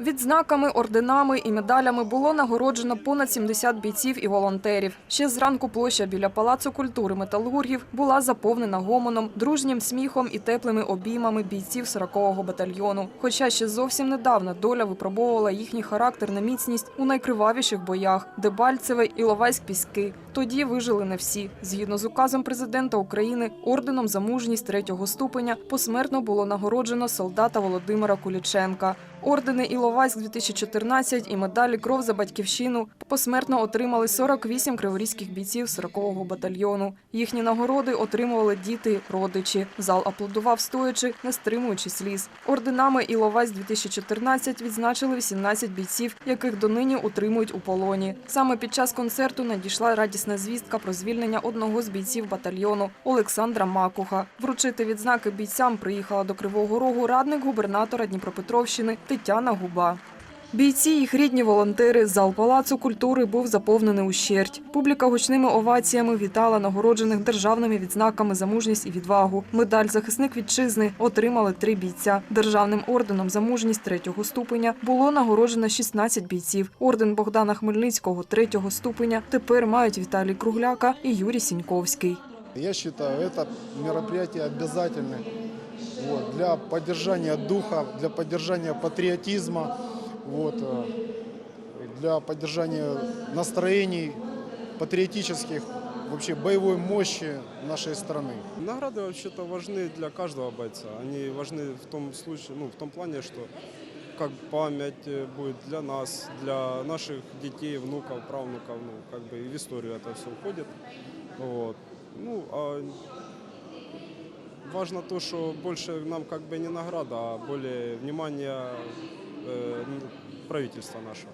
Відзнаками, орденами і медалями було нагороджено понад 70 бійців і волонтерів. Ще зранку площа біля Палацу культури металургів була заповнена гомоном, дружнім сміхом і теплими обіймами бійців 40-го батальйону. Хоча ще зовсім недавно доля випробовувала їхній характер на міцність у найкривавіших боях Дебальцеве і Ловайськ Піски. Тоді вижили не всі. Згідно з указом президента України, орденом за мужність третього ступеня посмертно було нагороджено солдата Володимира Куліченка. Ордени Іловайськ 2014 і медалі Кров за батьківщину посмертно отримали 48 криворізьких бійців 40-го батальйону. Їхні нагороди отримували діти, родичі. Зал аплодував стоячи, не стримуючи сліз. Орденами Іловайськ 2014 відзначили 18 бійців, яких донині утримують у полоні. Саме під час концерту надійшла радісна звістка про звільнення одного з бійців батальйону Олександра Макуха. Вручити відзнаки бійцям приїхала до Кривого Рогу радник губернатора Дніпропетровщини Тетяна Губа. Бійці, їх рідні волонтери, зал палацу культури був заповнений ущерть. Публіка гучними оваціями вітала нагороджених державними відзнаками за мужність і відвагу. Медаль захисник вітчизни отримали три бійця. Державним орденом за мужність третього ступеня було нагороджено 16 бійців. Орден Богдана Хмельницького третього ступеня тепер мають Віталій Кругляка і Юрій Сіньковський. Я считаю, это мероприятие обязательное вот, для поддержания духа, для поддержания патриотизма, вот, э, для поддержания настроений патриотических, вообще боевой мощи нашей страны. Награды вообще-то важны для каждого бойца. Они важны в том случае, ну, в том плане, что как память будет для нас, для наших детей, внуков, правнуков, ну, как бы и в историю это все уходит. Вот. Ну, а важно то, что больше нам как бы не награда, а более внимание э, ну, правительства нашего.